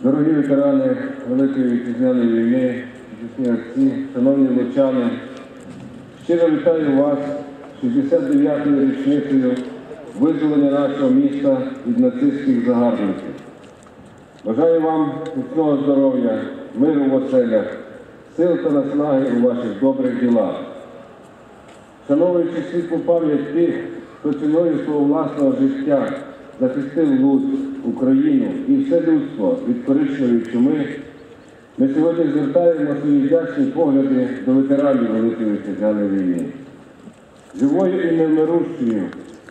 Дорогі ветерани Великої Вітчизняної війни, захисні отці, шановні лучани, щиро вітаю вас 69-ю річницею визволення нашого міста від нацистських загарбників. Бажаю вам міцного здоров'я, миру в оселях, сил та наснаги у ваших добрих ділах. Вшановуючи світлу пам'ять тих, хто ціною свого власного життя захистив Луцьк, Україну і все людство від коричневої чуми, ми сьогодні звертаємо свої вдячні погляди до ветеранів Великої Вітчизняної війни. Живою і невмирущою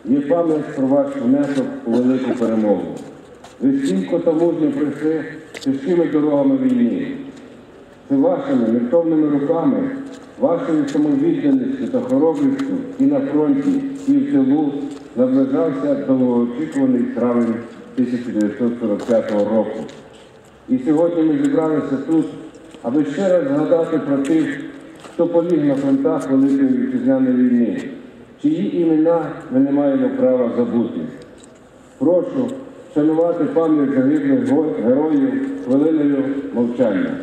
є пам'ять про ваш внесок у велику перемогу. Ви стійко та мужньо прийшли тяжкими дорогами війни. Це вашими нертовними руками, вашою самовідданістю та хоробрістю і на фронті, і в тилу наближався довгоочікуваний травень 1945 року. І сьогодні ми зібралися тут, аби ще раз згадати про тих, хто поліг на фронтах Великої Вітчизняної війни, чиї імена ми не маємо права забути. Прошу шанувати пам'ять загиблих героїв хвилиною мовчання.